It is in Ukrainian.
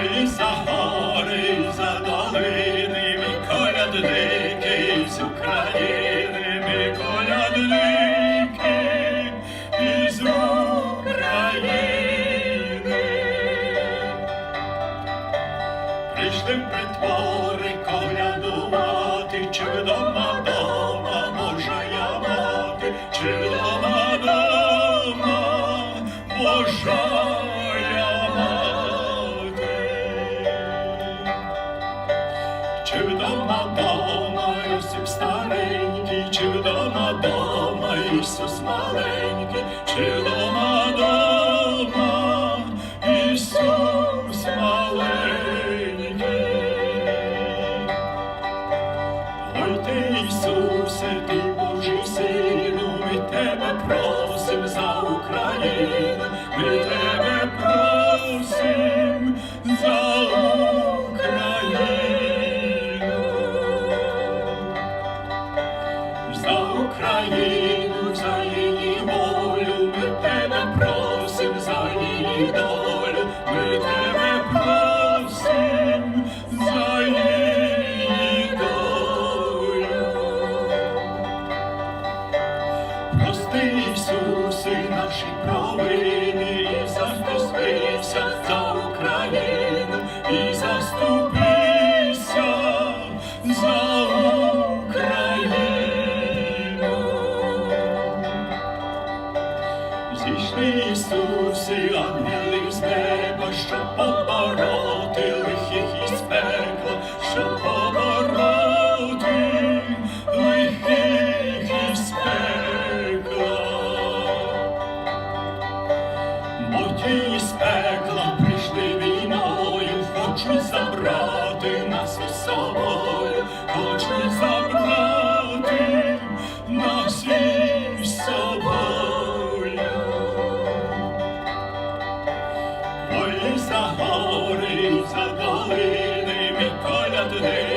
Ой, за гори, за долини, мій колядники з України, мій із України. Прийшли притвори колядувати, чи вдома дома я мати, чи вдома дома Божа Чи вдома дома Йосип старенький, чи вдома дома Ісус маленький, чи вдома дома Ісус маленький. Ой ти, Ісусе, ти Божий сину, ми тебе просим за Україну, ми тебе просим Прости, Ісусе, наші провини, і за Україну, і заступися за Україну. Зійшли Ісуси, ангели собою, забрати на із собою. Ой, за гори, за долини, мій колядник